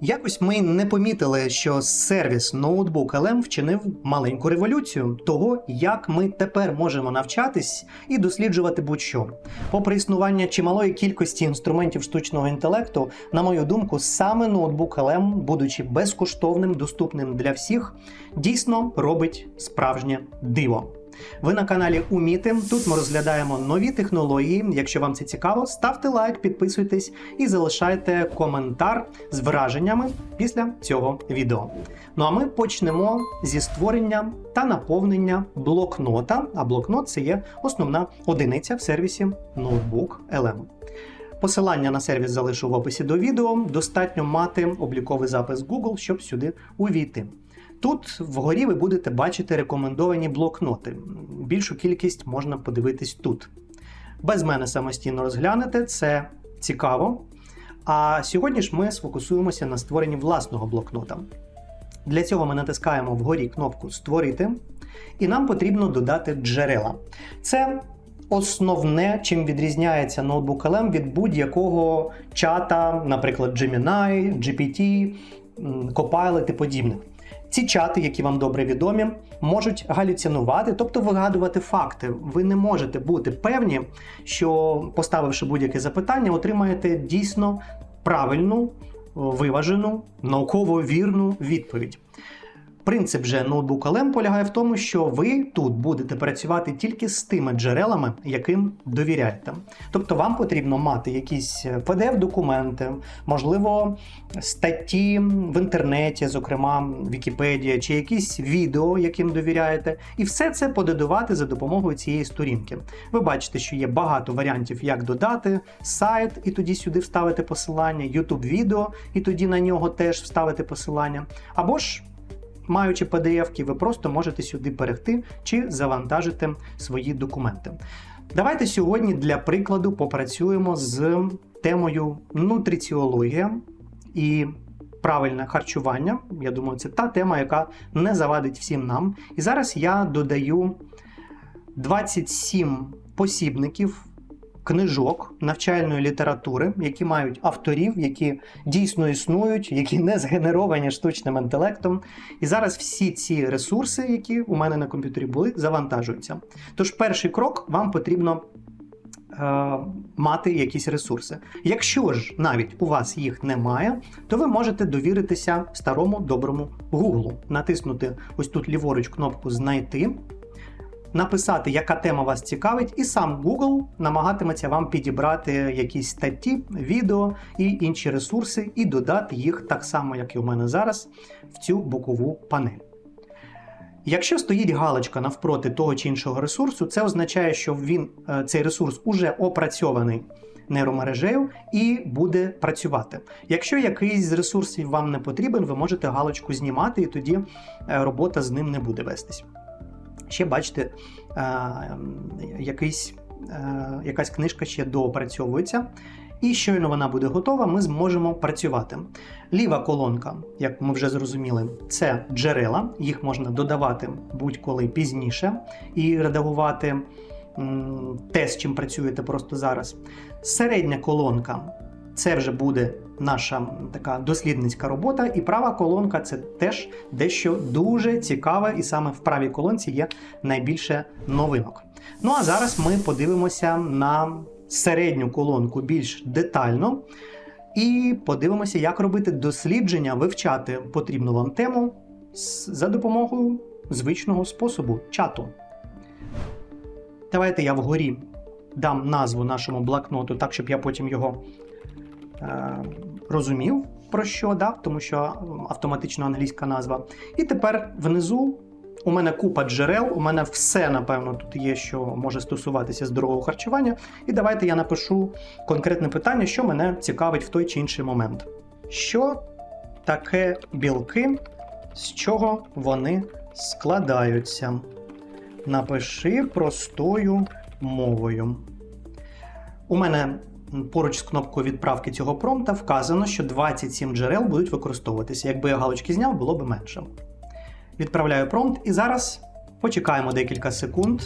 Якось ми не помітили, що сервіс Notebook LM вчинив маленьку революцію того, як ми тепер можемо навчатись і досліджувати будь-що. Попри існування чималої кількості інструментів штучного інтелекту, на мою думку, саме Notebook LM, будучи безкоштовним, доступним для всіх, дійсно робить справжнє диво. Ви на каналі Уміти. Тут ми розглядаємо нові технології. Якщо вам це цікаво, ставте лайк, підписуйтесь і залишайте коментар з враженнями після цього відео. Ну а ми почнемо зі створення та наповнення блокнота. А блокнот це є основна одиниця в сервісі Notebook LM. Посилання на сервіс залишу в описі до відео. Достатньо мати обліковий запис Google, щоб сюди увійти. Тут вгорі ви будете бачити рекомендовані блокноти. Більшу кількість можна подивитись тут. Без мене самостійно розглянете, це цікаво. А сьогодні ж ми сфокусуємося на створенні власного блокнота. Для цього ми натискаємо вгорі кнопку Створити, і нам потрібно додати джерела. Це основне, чим відрізняється Notebook LM від будь-якого чата, наприклад, Gemini, GPT, Copilot і подібних. Ці чати, які вам добре відомі, можуть галюцинувати, тобто вигадувати факти. Ви не можете бути певні, що поставивши будь-яке запитання, отримаєте дійсно правильну, виважену, науково вірну відповідь. Принцип же Notebook LM полягає в тому, що ви тут будете працювати тільки з тими джерелами, яким довіряєте. Тобто вам потрібно мати якісь PDF-документи, можливо, статті в інтернеті, зокрема Вікіпедія, чи якісь відео, яким довіряєте, і все це подадувати за допомогою цієї сторінки. Ви бачите, що є багато варіантів, як додати сайт, і тоді сюди вставити посилання, YouTube відео, і тоді на нього теж вставити посилання. Або ж Маючи PDF-ки, ви просто можете сюди перейти чи завантажити свої документи. Давайте сьогодні для прикладу попрацюємо з темою нутриціологія і правильне харчування. Я думаю, це та тема, яка не завадить всім нам. І зараз я додаю 27 посібників. Книжок навчальної літератури, які мають авторів, які дійсно існують, які не згенеровані штучним інтелектом. І зараз всі ці ресурси, які у мене на комп'ютері були, завантажуються. Тож, перший крок вам потрібно е, мати якісь ресурси. Якщо ж навіть у вас їх немає, то ви можете довіритися старому доброму Google, натиснути ось тут ліворуч кнопку Знайти написати, яка тема вас цікавить, і сам Google намагатиметься вам підібрати якісь статті, відео і інші ресурси, і додати їх так само, як і у мене зараз, в цю бокову панель. Якщо стоїть галочка навпроти того чи іншого ресурсу, це означає, що він, е, цей ресурс уже опрацьований нейромережею і буде працювати. Якщо якийсь з ресурсів вам не потрібен, ви можете галочку знімати, і тоді е, робота з ним не буде вестись. Ще бачите, е, якийсь, е, якась книжка ще доопрацьовується. І щойно вона буде готова, ми зможемо працювати. Ліва колонка, як ми вже зрозуміли, це джерела, їх можна додавати будь-коли пізніше і редагувати те, з чим працюєте просто зараз. Середня колонка це вже буде наша така дослідницька робота, і права колонка це теж дещо дуже цікаве, і саме в правій колонці є найбільше новинок. Ну а зараз ми подивимося на середню колонку більш детально. І подивимося, як робити дослідження, вивчати потрібну вам тему за допомогою звичного способу чату. Давайте я вгорі дам назву нашому блокноту, так, щоб я потім його розумів, про що, да? тому що автоматично англійська назва. І тепер внизу у мене купа джерел, у мене все, напевно, тут є, що може стосуватися здорового харчування. І давайте я напишу конкретне питання, що мене цікавить в той чи інший момент. Що таке білки, з чого вони складаються? Напиши простою мовою. У мене поруч з кнопкою відправки цього промпта вказано, що 27 джерел будуть використовуватися. Якби я галочки зняв, було б менше. Відправляю промпт і зараз почекаємо декілька секунд.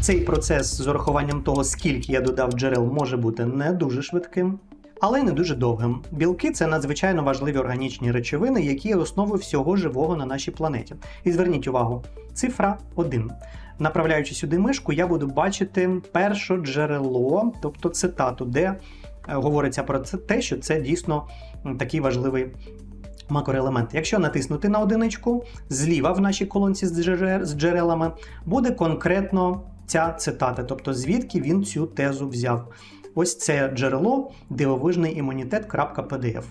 Цей процес з урахуванням того, скільки я додав джерел, може бути не дуже швидким. Але не дуже довгим. Білки це надзвичайно важливі органічні речовини, які є основою всього живого на нашій планеті. І зверніть увагу, цифра 1. Направляючи сюди мишку, я буду бачити перше джерело, тобто цитату, де е, говориться про це те, що це дійсно такий важливий макроелемент. Якщо натиснути на одиничку, зліва в нашій колонці з джерелами буде конкретно ця цитата, тобто звідки він цю тезу взяв. Ось це джерело дивовижний імунітет.pdf.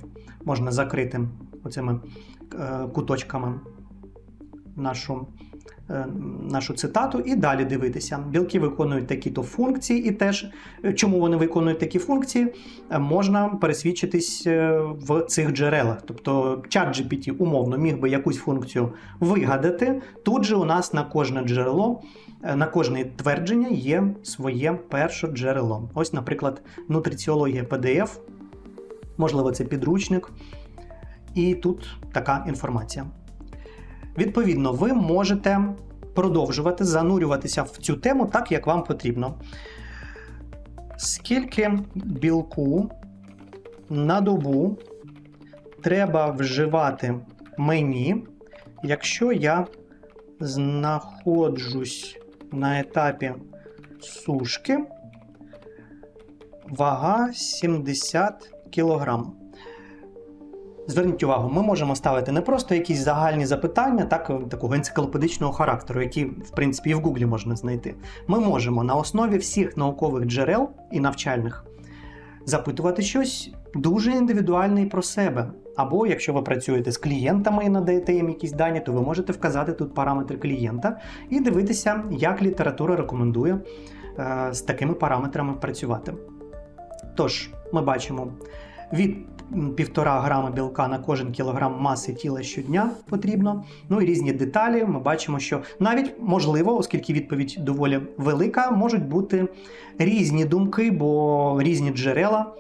Можна закрити оцими е, куточками нашу, е, нашу цитату і далі дивитися. Білки виконують такі-то функції, і теж е, чому вони виконують такі функції, можна пересвідчитись в цих джерелах. Тобто чат GPT умовно міг би якусь функцію вигадати. Тут же у нас на кожне джерело, на кожне твердження є своє перше джерело. Ось, наприклад, нутриціологія PDF, можливо, це підручник. І тут така інформація. Відповідно, ви можете продовжувати занурюватися в цю тему так, як вам потрібно. Скільки білку на добу треба вживати мені, якщо я знаходжусь на етапі сушки, вага 70 кг. Зверніть увагу, ми можемо ставити не просто якісь загальні запитання, так, такого енциклопедичного характеру, які, в принципі, і в Гуглі можна знайти. Ми можемо на основі всіх наукових джерел і навчальних запитувати щось дуже індивідуальне і про себе. Або якщо ви працюєте з клієнтами і надаєте їм якісь дані, то ви можете вказати тут параметри клієнта і дивитися, як література рекомендує е, з такими параметрами працювати. Тож, ми бачимо від м, 1,5 грама білка на кожен кілограм маси тіла щодня потрібно. Ну і різні деталі. Ми бачимо, що навіть можливо, оскільки відповідь доволі велика, можуть бути різні думки, бо різні джерела.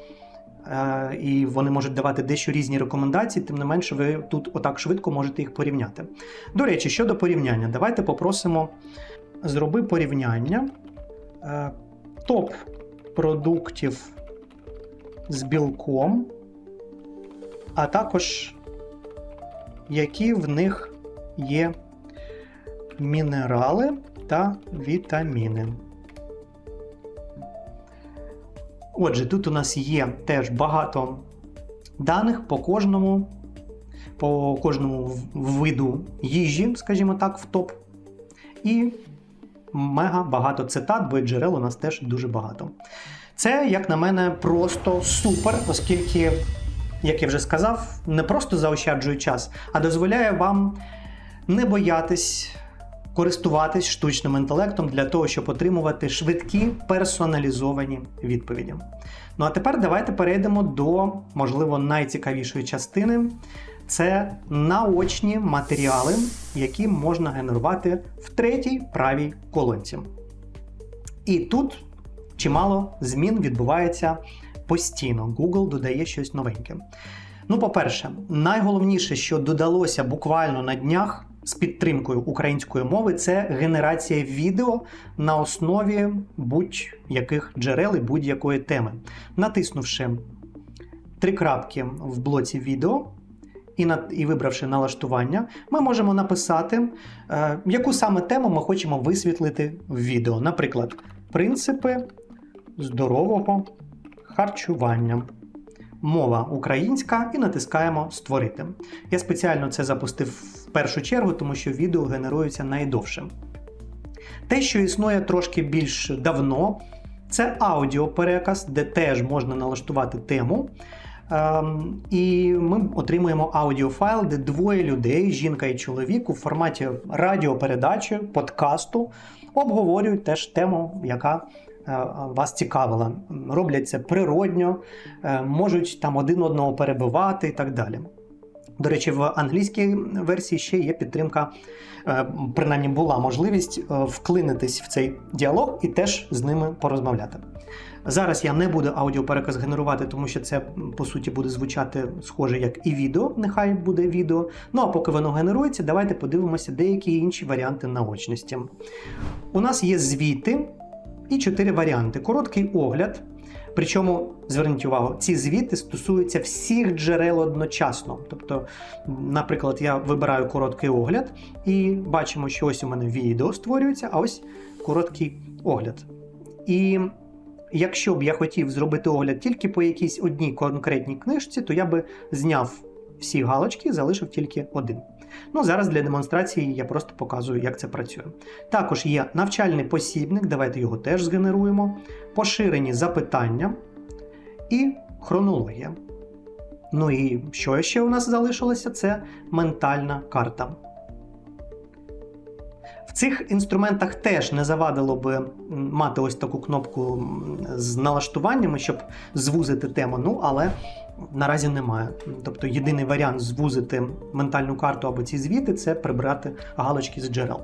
Е, І вони можуть давати дещо різні рекомендації, тим не менше, ви тут отак швидко можете їх порівняти. До речі, щодо порівняння, давайте попросимо зроби порівняння е, топ продуктів з білком, а також які в них є мінерали та вітаміни. Отже, тут у нас є теж багато даних по кожному, по кожному виду їжі, скажімо так, в топ. І мега багато цитат, бо джерел у нас теж дуже багато. Це, як на мене, просто супер, оскільки, як я вже сказав, не просто заощаджує час, а дозволяє вам не боятись користуватись штучним інтелектом для того, щоб отримувати швидкі персоналізовані відповіді. Ну а тепер давайте перейдемо до, можливо, найцікавішої частини. Це наочні матеріали, які можна генерувати в третій правій колонці. І тут чимало змін відбувається постійно. Google додає щось новеньке. Ну, по-перше, найголовніше, що додалося буквально на днях з підтримкою української мови, це генерація відео на основі будь-яких джерел і будь-якої теми. Натиснувши три крапки в блоці відео. І, на, і вибравши налаштування, ми можемо написати, е, яку саме тему ми хочемо висвітлити в відео. Наприклад, принципи здорового харчування. Мова українська і натискаємо Створити. Я спеціально це запустив першу чергу, тому що відео генерується найдовше. Те, що існує трошки більш давно, це аудіопереказ, де теж можна налаштувати тему. Ем, і ми отримуємо аудіофайл, де двоє людей, жінка і чоловік, у форматі радіопередачі, подкасту, обговорюють теж тему, яка е, вас цікавила. Роблять це природньо, е, можуть там один одного перебивати і так далі. До речі, в англійській версії ще є підтримка, е, принаймні була можливість е, вклинитись в цей діалог і теж з ними порозмовляти. Зараз я не буду аудіопереказ генерувати, тому що це по суті буде звучати схоже як і відео. Нехай буде відео. Ну а поки воно генерується, давайте подивимося деякі інші варіанти наочності. У нас є звіти і чотири варіанти: короткий огляд, Причому зверніть увагу, ці звіти стосуються всіх джерел одночасно. Тобто, наприклад, я вибираю короткий огляд і бачимо, що ось у мене відео створюється, а ось короткий огляд. І якщо б я хотів зробити огляд тільки по якійсь одній конкретній книжці, то я би зняв всі галочки, залишив тільки один. Ну, зараз для демонстрації я просто показую, як це працює. Також є навчальний посібник, давайте його теж згенеруємо, поширені запитання і хронологія. Ну і що ще у нас залишилося? Це ментальна карта. В цих інструментах теж не завадило би мати ось таку кнопку з налаштуваннями, щоб звузити тему. Ну, але наразі немає. Тобто єдиний варіант звузити ментальну карту або ці звіти це прибрати галочки з джерел.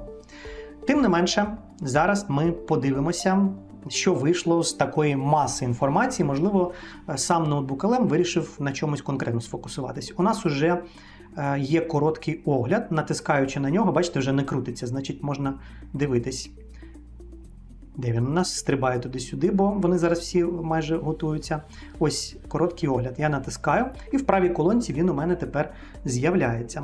Тим не менше, зараз ми подивимося, що вийшло з такої маси інформації. Можливо, сам ноутбук LM вирішив на чомусь конкретно сфокусуватись. У нас вже е, є короткий огляд, натискаючи на нього, бачите, вже не крутиться, значить можна дивитись. Де він у нас стрибає туди-сюди, бо вони зараз всі майже готуються. Ось короткий огляд. Я натискаю, і в правій колонці він у мене тепер з'являється.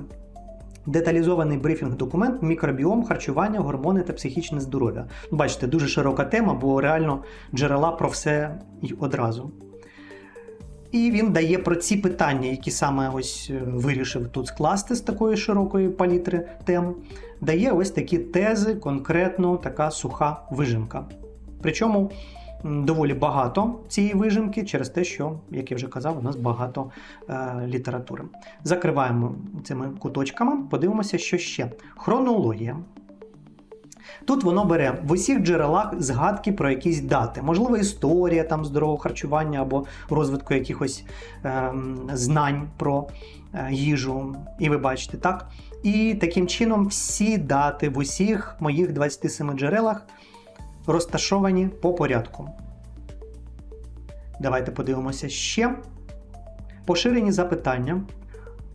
Деталізований брифінг документ, мікробіом, харчування, гормони та психічне здоров'я. Бачите, дуже широка тема, бо реально джерела про все й одразу. І він дає про ці питання, які саме ось е, вирішив тут скласти з такої широкої палітри тем. Дає ось такі тези, конкретно така суха вижимка. Причому доволі багато цієї вижимки через те, що, як я вже казав, у нас багато е, літератури. Закриваємо цими куточками, подивимося, що ще. Хронологія. Тут воно бере в усіх джерелах згадки про якісь дати, можливо, історія там здорового харчування або розвитку якихось ем, знань про е, їжу. І ви бачите, так? І таким чином всі дати в усіх моїх 27 джерелах розташовані по порядку. Давайте подивимося ще. Поширені запитання.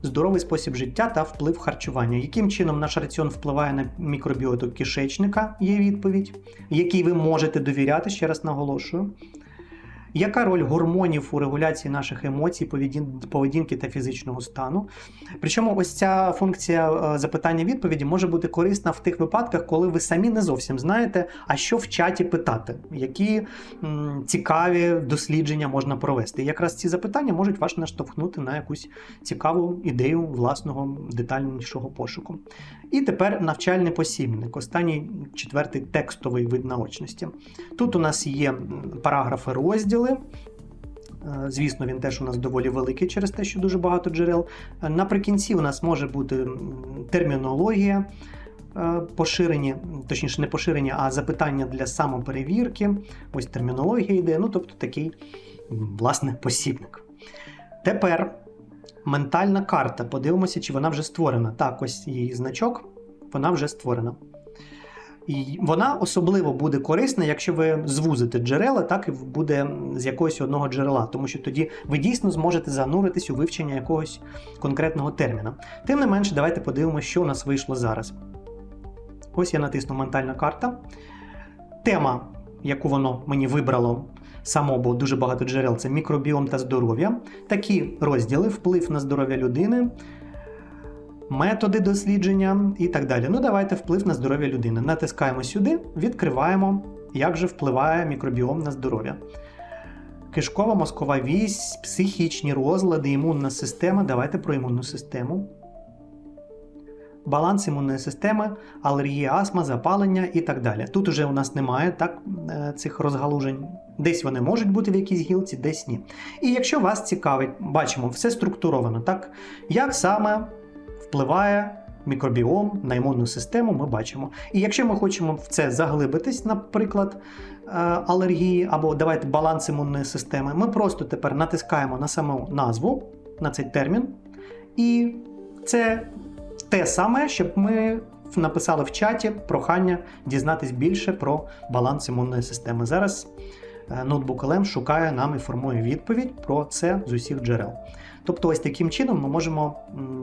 Здоровий спосіб життя та вплив харчування. Яким чином наш раціон впливає на мікробіоту кишечника? Є відповідь, якій ви можете довіряти, ще раз наголошую. Яка роль гормонів у регуляції наших емоцій, поведінки та фізичного стану? Причому ось ця функція е, запитання-відповіді може бути корисна в тих випадках, коли ви самі не зовсім знаєте, а що в чаті питати, які цікаві дослідження можна провести. І якраз ці запитання можуть вас наштовхнути на якусь цікаву ідею власного детальнішого пошуку. І тепер навчальний посібник, останній четвертий текстовий вид наочності. Тут у нас є параграфи розділи. Е, Звісно, він теж у нас доволі великий через те, що дуже багато джерел. Е, Наприкінці у нас може бути термінологія, е, поширені, точніше, не поширені, а запитання для самоперевірки. Ось термінологія йде, ну тобто такий, власне, посібник. Тепер ментальна карта. Подивимося, чи вона вже створена. Так, ось її значок, вона вже створена. І вона особливо буде корисна, якщо ви звузите джерела, так і буде з якогось одного джерела, тому що тоді ви дійсно зможете зануритись у вивчення якогось конкретного терміна. Тим не менше, давайте подивимося, що у нас вийшло зараз. Ось я натисну ментальна карта. Тема, яку воно мені вибрало само, бо дуже багато джерел, це мікробіом та здоров'я. Такі розділи: вплив на здоров'я людини, методи дослідження і так далі. Ну, давайте вплив на здоров'я людини. Натискаємо сюди, відкриваємо, як же впливає мікробіом на здоров'я. Кишкова мозкова вісь, психічні розлади, імунна система. Давайте про імунну систему. Баланс імунної системи, алергія, астма, запалення і так далі. Тут уже у нас немає так, е, цих розгалужень. Десь вони можуть бути в якійсь гілці, десь ні. І якщо вас цікавить, бачимо, все структуровано, так? Як саме впливає мікробіом на імунну систему, ми бачимо. І якщо ми хочемо в це заглибитись, наприклад, е, алергії або давайте баланс імунної системи, ми просто тепер натискаємо на саму назву, на цей термін, і це те саме, щоб ми написали в чаті прохання дізнатись більше про баланс імунної системи. Зараз ноутбук LM шукає нам і формує відповідь про це з усіх джерел. Тобто, ось таким чином ми можемо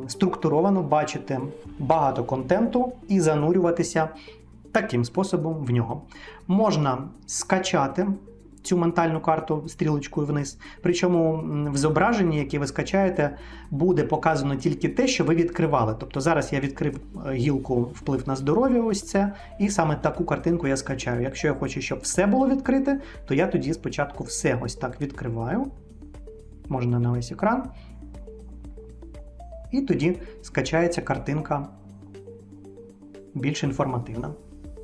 структуровано бачити багато контенту і занурюватися таким способом в нього. Можна скачати цю ментальну карту стрілочкою вниз. Причому в зображенні, яке ви скачаєте, буде показано тільки те, що ви відкривали. Тобто зараз я відкрив е, гілку вплив на здоров'я, ось це, і саме таку картинку я скачаю. Якщо я хочу, щоб все було відкрите, то я тоді спочатку все ось так відкриваю. Можна на весь екран. І тоді скачається картинка більш інформативна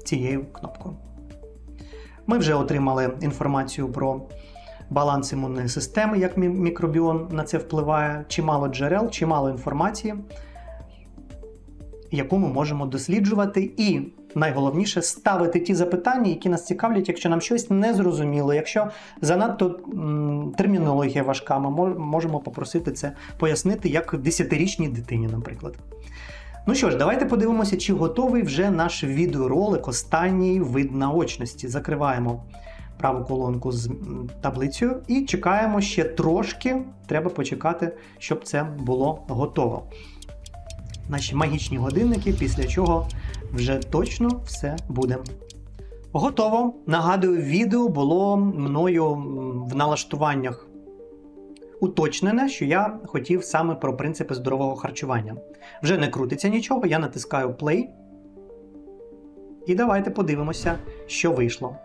цією кнопкою. Ми вже отримали інформацію про баланс імунної системи, як мі- мікробіом на це впливає, чимало джерел, чимало інформації, яку ми можемо досліджувати, і найголовніше ставити ті запитання, які нас цікавлять, якщо нам щось не зрозуміло, якщо занадто термінологія важка, ми можемо попросити це пояснити як десятирічній дитині, наприклад. Ну що ж, давайте подивимося, чи готовий вже наш відеоролик останній вид наочності. Закриваємо праву колонку з таблицею і чекаємо ще трошки. Треба почекати, щоб це було готово. Наші магічні годинники, після чого вже точно все буде. Готово. Нагадую, відео було мною в налаштуваннях уточнене, що я хотів саме про принципи здорового харчування. Вже не крутиться нічого, я натискаю play. І давайте подивимося, що вийшло.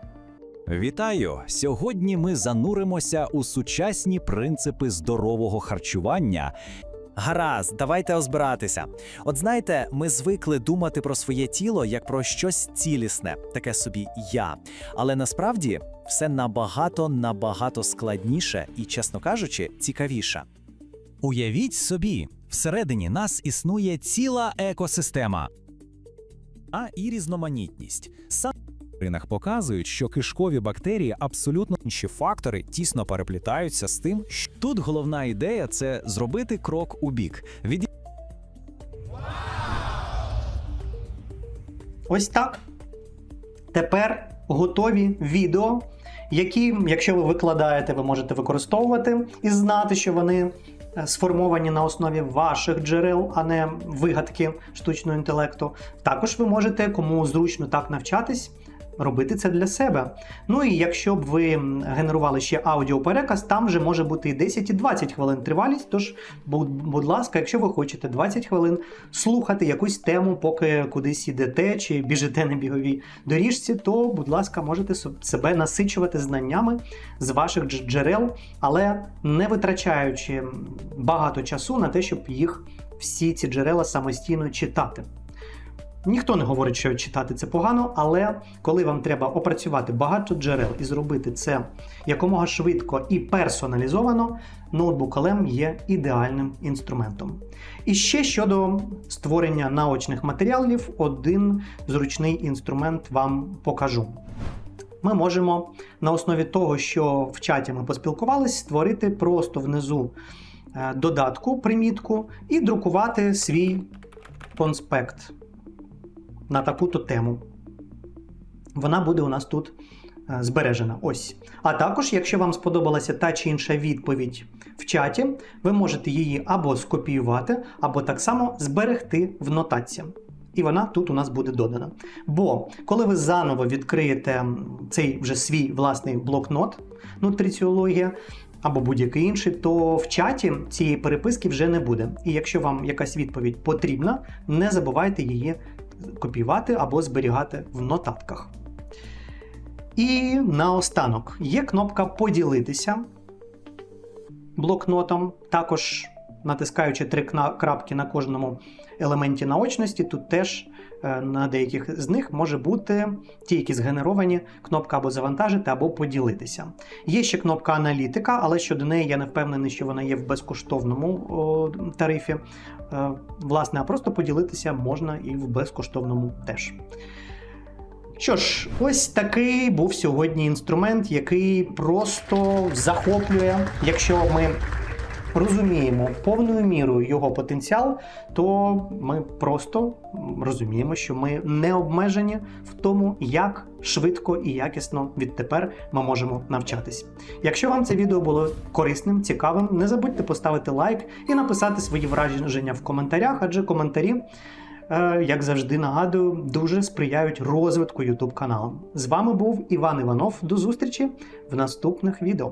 Вітаю! Сьогодні ми зануримося у сучасні принципи здорового харчування. Гаразд, давайте озбиратися. От знаєте, ми звикли думати про своє тіло як про щось цілісне, таке собі я. Але насправді все набагато набагато складніше і, чесно кажучи, цікавіше. Уявіть собі, всередині нас існує ціла екосистема. А і різноманітність. Сам в показують, що кишкові бактерії абсолютно інші фактори тісно переплітаються з тим, що тут головна ідея це зробити крок у бік. Від Ось так. Тепер готові відео, які, якщо ви викладаєте, ви можете використовувати і знати, що вони е, сформовані на основі ваших джерел, а не вигадки штучного інтелекту. Також ви можете, кому зручно так навчатись. Робити це для себе. Ну і якщо б ви генерували ще аудіопереказ, там вже може бути і 10, і 20 хвилин тривалість. Тож, будь, ласка, якщо ви хочете 20 хвилин слухати якусь тему, поки кудись ідете чи біжите на біговій доріжці, то, будь ласка, можете себе насичувати знаннями з ваших джерел, але не витрачаючи багато часу на те, щоб їх всі ці джерела самостійно читати. Ніхто не говорить, що читати це погано, але коли вам треба опрацювати багато джерел і зробити це якомога швидко і персоналізовано, ноутбук LM є ідеальним інструментом. І ще щодо створення наочних матеріалів, один зручний інструмент вам покажу. Ми можемо на основі того, що в чаті ми поспілкувалися, створити просто внизу е, додатку, примітку і друкувати свій конспект на таку-то тему. Вона буде у нас тут е, збережена. Ось. А також, якщо вам сподобалася та чи інша відповідь в чаті, ви можете її або скопіювати, або так само зберегти в нотації. І вона тут у нас буде додана. Бо коли ви заново відкриєте цей вже свій власний блокнот нутриціологія або будь-який інший, то в чаті цієї переписки вже не буде. І якщо вам якась відповідь потрібна, не забувайте її копіювати або зберігати в нотатках. І наостанок є кнопка Поділитися блокнотом. Також натискаючи три крапки на кожному елементі наочності, тут теж е, на деяких з них може бути ті, які згенеровані, кнопка або завантажити, або поділитися. Є ще кнопка аналітика, але щодо неї я не впевнений, що вона є в безкоштовному о, тарифі. Е, Власне, а просто поділитися можна і в безкоштовному теж. Що ж, ось такий був сьогодні інструмент, який просто захоплює. Якщо ми розуміємо повною мірою його потенціал, то ми просто розуміємо, що ми не обмежені в тому, як швидко і якісно відтепер ми можемо навчатись. Якщо вам це відео було корисним, цікавим, не забудьте поставити лайк і написати свої враження в коментарях, адже коментарі е, як завжди нагадую, дуже сприяють розвитку YouTube каналу. З вами був Іван Іванов. До зустрічі в наступних відео.